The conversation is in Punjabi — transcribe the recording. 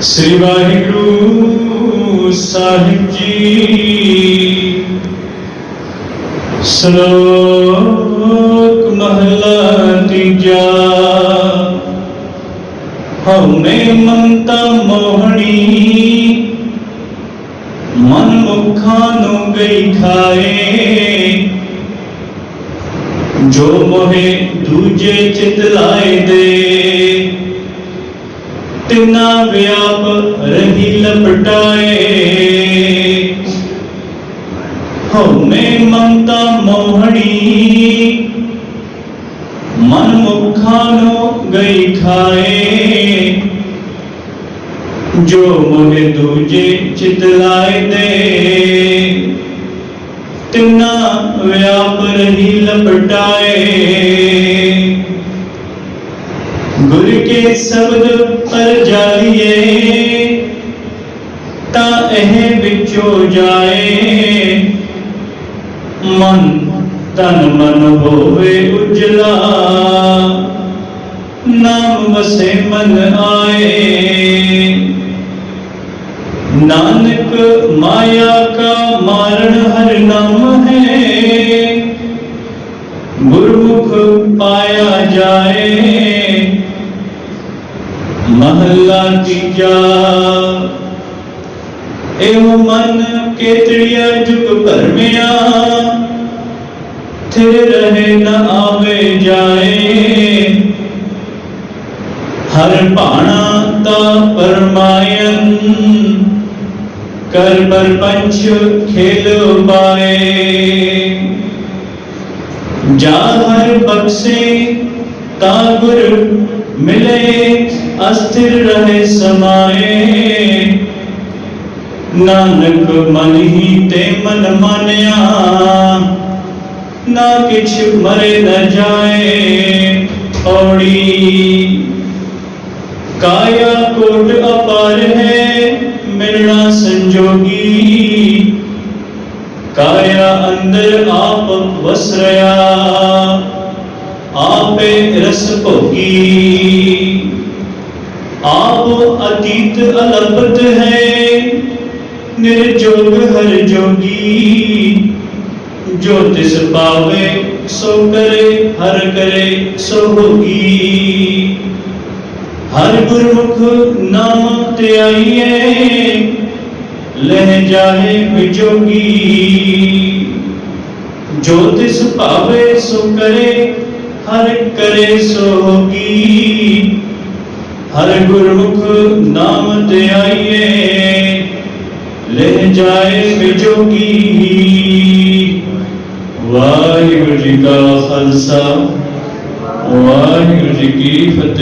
ਸ੍ਰੀ ਵਾਹਿਗੁਰੂ ਸਾਹਿਬ ਜੀ। ਸ਼ਲੋਕ ਮਹਲਾ ਤੀਜਾ। ਹਉਮੈ ਮਮਤਾ ਮੋਹਣੀ, ਮਨ ਮੁਖਾਂ ਨੂੰ ਗਈ ਖਾਏ। ਜੋ ਮੋਹੇ ਦੂਜੇ ਚਿਤ ਲਾਏ ਦੇ ਤਿਨਾ ਵਿਆਪ ਰਹੀ ਲਪਟਾਏ ਹਉਮੈ ਮਮਤਾ ਮੋਹਣੀ, ਮਨ ਮੁਖਾਂ ਨੂੰ ਗਈ ਖਾਏ ਜੋ ਮੋਹਿ ਦੂਜੇ ਚਿਤ ਲਾਏ ਦੇ ਤਿਨਾ ਵਿਆਪ ਰਹੀ ਲਪਟਾਏ ਗੁਰ ਕੇ ਸ਼ਬਦ ਪਰ ਜਾਈਏ, ਤਾਂ ਇਹ ਵਿੱਚੋ ਜਾਏ। ਮਨ ਤਨ ਮਨ ਹੋਵੇ ਉਜਲਾ, ਨਾਮ ਵਸੇ ਮਨ ਆਏ। ਨਾਨਕ ਮਾਇਆ ਕਾ ਮਾਰਨ ਹਰ ਨਾਮ ਹੈ। ਮਹੱਲਾ ਤੀਜਾ ਇਹੋ ਮਨ ਕੇਤੜੀਆ ਜੁਗ ਭਰਮਿਆ ਥਿਰ ਰਹੇ ਨ ਆਵੇ ਜਾਏ। ਹਰ ਭਾਣਾ ਤਾ ਪਰਮਾਇਨ ਕਰ ਪਰਪੰਚ ਖੇਲ ਪਾਏ। ਜਾ ਹਰ ਬਖਸ਼ੇ ਤਾ ਗੁਰ ਮਿਲੇ। ਅਸਥਿਰ ਰਹੇ ਸਮਾਏ। ਨਾਨਕ ਮਨ ਹੀ ਤੇ ਮਨ ਮਾਨਿਆ। ਨਾ ਕਿਛ ਮਰੇ ਨ ਜਾਏ। ਔੜੀ ਕਾਇਆ ਕੋਟ ਅਪਾਰ ਹੈ, ਮਿਲਣਾ ਸੰਜੋਗੀ। ਕਾਇਆ ਅੰਦਰ ਆਪ ਵਸ ਰਿਆ ਆਪੇ ਰਸ ਭੋਗੀ। ਆਪ ਅਤੀਤ ਅਲਪਤ ਹੈ, ਨਿਰਜੋਗ ਹਰ ਜੋਗੀ। ਜੋ ਤਿਸ ਪਾਵੇ ਸੋ ਕਰੇ, ਹਰ ਕਰੇ ਸੋ ਹੋਗੀ। ਹਰ ਗੁਰਮੁਖ ਨਾਮ ਤੇ ਆਈਏ ਲਹਿ ਜਾਏ ਵਿਜੋਗੀ। ਜੋ ਤਿਸ ਭਾਵੇ ਸੋ ਕਰੇ, ਹਰ ਕਰੇ ਸੋ ਹੋਗੀ। ਹਰ ਗੁਰਮੁਖ ਨਾਮ ਤੇ ਆਈਏ, ਲੈ ਜਾਏ ਵਿਜੋਗੀ ਵਾਹਿਗੁਰੂ ਜੀ ਕਾ ਖਾਲਸਾ, ਵਾਹਿਗੁਰੂ ਜੀ ਕੀ ਫਤਿਹ।